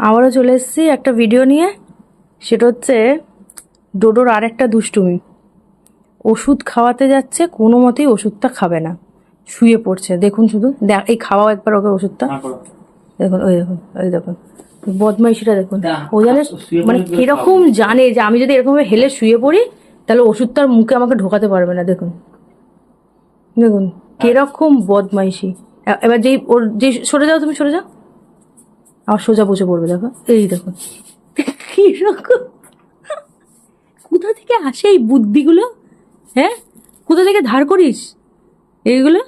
আবারও চলে এসেছি একটা ভিডিও নিয়ে। সেটা হচ্ছে ডোডোর আর একটা দুষ্টুমি। ওষুধ খাওয়াতে যাচ্ছে কোনো মতেই ওষুধটা খাবে না। শুয়ে পড়ছে। দেখুন শুধু। দেখ এই খাওয়াও একবার ওকে ওষুধটা। দেখুন ওই দেখুন ওই দেখুন। বদমাইশিটা দেখুন। ও জানে মানে কীরকম জানে যে আমি যদি এরকমভাবে হেলে শুয়ে পড়ি তাহলে ওষুধটার মুখে আমাকে ঢোকাতে পারবে না। দেখুন। দেখুন কীরকম বদমাইশি। এবার যেই ওর যে সরে যাও তুমি সরে যাও। আবার সোজা বসে পড়বে দেখো। এই দেখো। কীরকম কোথা থেকে আসে এই বুদ্ধিগুলো? হ্যাঁ? কোথা থেকে ধার করিস? এইগুলো?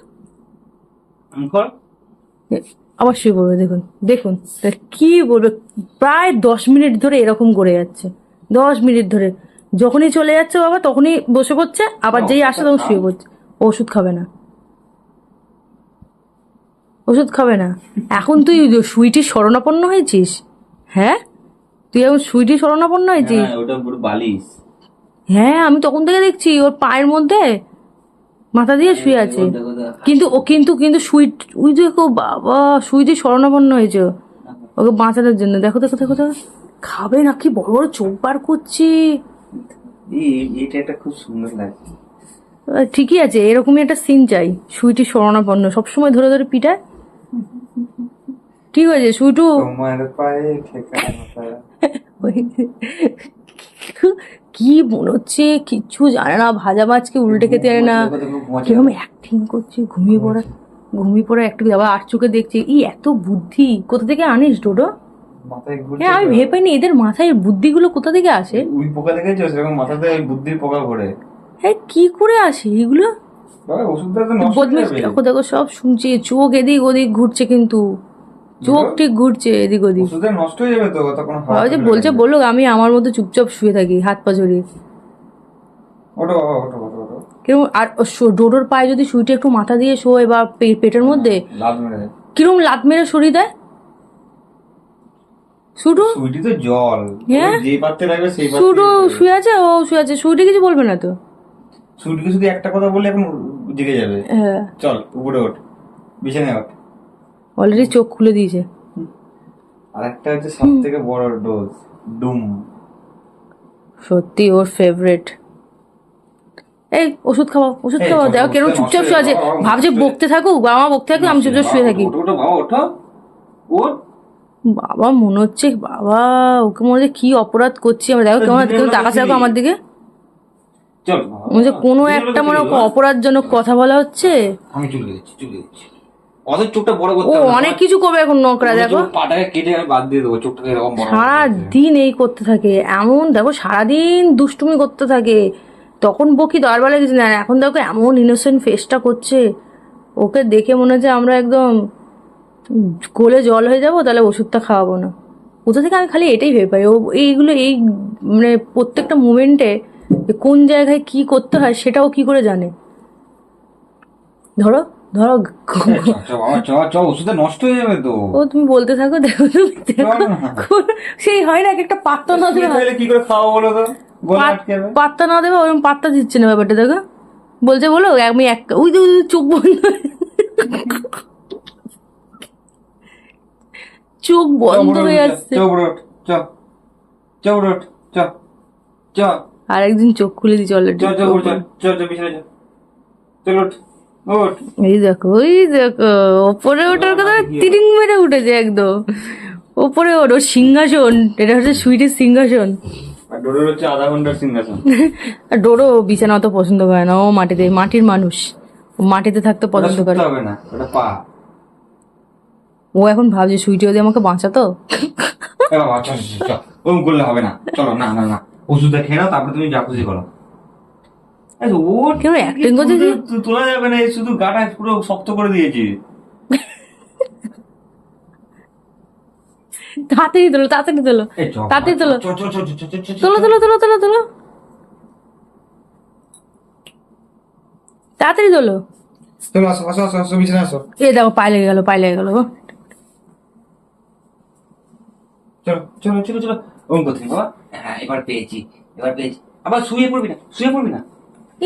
আবার শুয়ে পড়বে দেখুন। দেখুন তা কি বলবে? প্রায় দশ মিনিট ধরে এরকম করে যাচ্ছে। দশ মিনিট ধরে। যখনই চলে যাচ্ছে বাবা তখনই বসে পড়ছে আবার যেই আসে তখন শুয়ে পড়ছে। ওষুধ খাবে না। ওষুধ খাবে না। এখন তুই সুইটির শরণাপন্ন হয়েছিস? হ্যাঁ? তুই এখন সুইটির শরণাপন্ন হয়েছিস? হ্যাঁ বালিশ। হ্যাঁ আমি তখন থেকে দেখছি ওর পায়ের মধ্যে মাথা দিয়ে শুয়ে আছে। দেখো, দেখো। কিন্তু ও কিন্তু কিন্তু সুইট ওই দেখো বাবা সুইটি শরণাপন্ন হয়েছে। ওকে বাঁচানোর জন্য। দেখো দেখো দেখো দেখো। খাবে না কি বড় বড় চোখ বার করছে। এটা খুব সুন্দর লাগছে। ঠিকই আছে এরকমই একটা সিন চাই। সুইটি শরণাপন্ন সবসময় ধরে ধরে পিটায়। ঠিক আছে সুইটু তোমার পায়ে কি মনে হচ্ছে কিচ্ছু জানে না ভাজা মাছকে উল্টে খেতে জানে না। কীরকম অ্যাক্টিং করছে ঘুমিয়ে পড়া ঘুমিয়ে পড়া একটু আবার আর চোখে দেখছে ই এত বুদ্ধি কোথা থেকে আনিস ডোডো? হ্যাঁ আমি ভেবে পাইনি এদের মাথায় বুদ্ধিগুলো কোথা থেকে আসে? উই পোকা সেরকম মাথাতে বুদ্ধির পোকা ঘোরে। হ্যাঁ কি করে আসে এগুলো? যাবে। দেখো দেখো সব শুনছি চোখ এদিক ওদিক ঘুরছে কিন্তু। চোখ ঠিক ঘুরছে এদিক ওদিক। নষ্ট হয়ে যাবে তো বাবা যে বলছে বলল আমি আমার মতো চুপচাপ শুয়ে থাকি হাত পা জড়িয়ে। ওটো ওটো ওটো ওটো কীরকম আর ও ডোডোর পায়ে যদি সুইটে একটু মাথা দিয়ে শোয় বা পেটের মধ্যে কীরকম লাত মেরে সরিয়ে দেয়? শুটু? সুইটি তো জল। হ্যাঁ? যে পাত্রে রাখবে সেই শুটু শুয়ে আছে? ও শুয়ে আছে। সুইটে কিছু বলবে না তো? শুধু একটা কথা বললে এখন জেগে যাবে। হ্যাঁ। চল উপরে ওঠ। বিছানায় ওঠ। অলরেডি চোখ খুলে দিয়েছে। আর একটা হচ্ছে সব থেকে বড় ডোজ ডুম সত্যি ওর ফেভারিট এই ওষুধ খাওয়াও ওষুধ চল, দেখো ওষুধ চুপচাপ শুয়ে আছে। ভাবছে বকতে থাকুক বাবা মা বকতে থাকুক আমি চুপচাপ শুয়ে থাকি। বাবা মনে হচ্ছে বাবা ওকে মনে হচ্ছে কি অপরাধ করছি আমরা। দেখো কেমন কেউ তাকাচ্ছে দেখো আমার দিকে। মনে কোনো একটা মনে অপরাধজনক কথা বলা হচ্ছে। আমি চলে যাচ্ছি চলে যাচ্ছি অত চোখটা বড় ও করতে হবে অনেক কিছু করবে এখন নোকরা দেখো। পাটাকে কেটে আমি বাদ দিয়ে দেবো চোখটাকে এরকম বড় সারা দিন এই করতে থাকে। এমন দেখো সারাদিন দুষ্টুমি করতে থাকে। তখন বকি দরবারে কিছু না এখন দেখো এমন ইনোসেন্ট ফেসটা করছে। ওকে দেখে মনে হচ্ছে আমরা একদম কোলে জল হয়ে যাব তাহলে ওষুধটা খাওয়াবো না। কোথা থেকে আমি খালি এটাই ভেবে পাই। ও এইগুলো এই মানে প্রত্যেকটা মুমেন্টে কোন জায়গায় কি করতে হয় সেটাও কি করে জানে? ধরো ধরো ওষুধে নষ্ট হয়ে যাবে তো। ও তুমি বলতে থাকো দেখো সেই হয় না একটা পাত্তা না দেবে। কি করে খাওয়া বলো তো? পাত্তা না দেবে ওরকম পাত্তা দিচ্ছে না ব্যাপারটা দেখো। বলছে বলো আমি এক ওই চোখ বন্ধ। চোখ বন্ধ হয়ে আসছে। আর একদিন চোখ খুলে দিচ্ছে অলরেডি চল চল চল চল চল এই দেখো ওই দেখো ওপরে ওঠার কথা তিরিং মেরে উঠেছে একদম ওপরে ওর ওর সিংহাসন এটা হচ্ছে সুইটের সিংহাসন আর হচ্ছে আধা ঘণ্টার সিংহাসন আর ডোরো বিছানা অত পছন্দ করে না ও মাটিতে মাটির মানুষ ও মাটিতে থাকতে পছন্দ করে হবে না ওটা পা ও এখন ভাবছে সুইটি যদি আমাকে বাঁচাতো ওরকম করলে হবে না চলো না না না ওষুধটা খেয়ে নাও তারপরে তুমি যা খুশি করো তোলা যাবে না শুধু গাটা পুরো শক্ত করে দিয়েছি। তাড়াতাড়ি তোলো তাড়াতাড়ি তোলো তাড়াতাড়ি তোলো। তোলো তোলো তোলো তোলো তোলো তাড়াতাড়ি তোলো। আসো আসো আসো আসো বিছানা আসো। এ দেখো পায়ে লেগে গেল পায়ে লেগে গেল চলো চলো চলো চলো। ওম কোথায় বাবা হ্যাঁ, এবার পেয়েছি এবার পেয়েছি। আবার শুয়ে পড়বি না শুয়ে পড়বি না।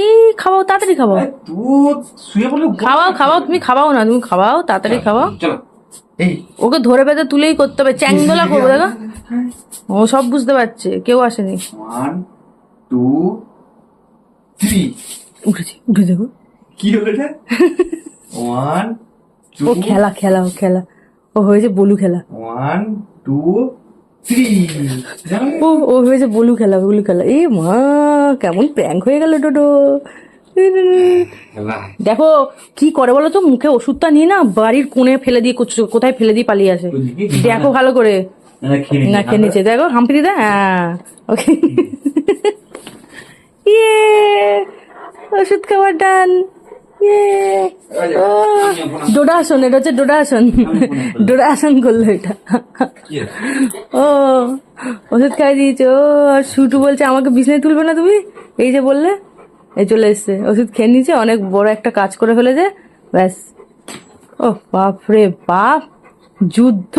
এই খাওয়াও তাড়াতাড়ি খাওয়াও। তুই শুয়ে পড়লে খাওয়াও খাওয়াও তুমি খাওয়াও না তুমি খাওয়াও তাড়াতাড়ি খাওয়াও। চলো। ওকে ধরে বেঁধে তুলেই করতে হবে চ্যাংদোলা করব দেখো। ও সব বুঝতে পারছে কেউ আসেনি। ওয়ান টু থ্রি উঠেছি উঠে দেখো কি হলো এটা? ওয়ান ও খেলা খেলা ও খেলা। ও হয়েছে বলু খেলা। ওয়ান টু ও ও হয়েছে বলু খেলা বলু খেলা। এই মা কেমন প্র্যাঙ্ক হয়ে গেল ডোডো দেখো কি করে বলো তো? মুখে ওষুধটা নিয়ে না বাড়ির কোণে ফেলে দিয়ে কোথায় ফেলে দিয়ে পালিয়ে আসে। দেখো ভালো করে। না খেয়ে নিচে দেখো হাম্পি দিদা? হ্যাঁ ওকে। ইয়ে ওষুধ খাবার ডান ইয়ে ডোডা আসন এটা হচ্ছে ডোডা আসন ডোডা করল এটা। ও, ওষুধ খাই ও, আর শুটু বলছে, আমাকে বিছনায় তুলবে না তুমি? এই যে বললে এই চলে এসছে। ওষুধ খেয়ে নিয়েছে, অনেক বড় একটা কাজ করে ফেলেছে। ব্যাস। ও বাপ রে বাপ, যুদ্ধ!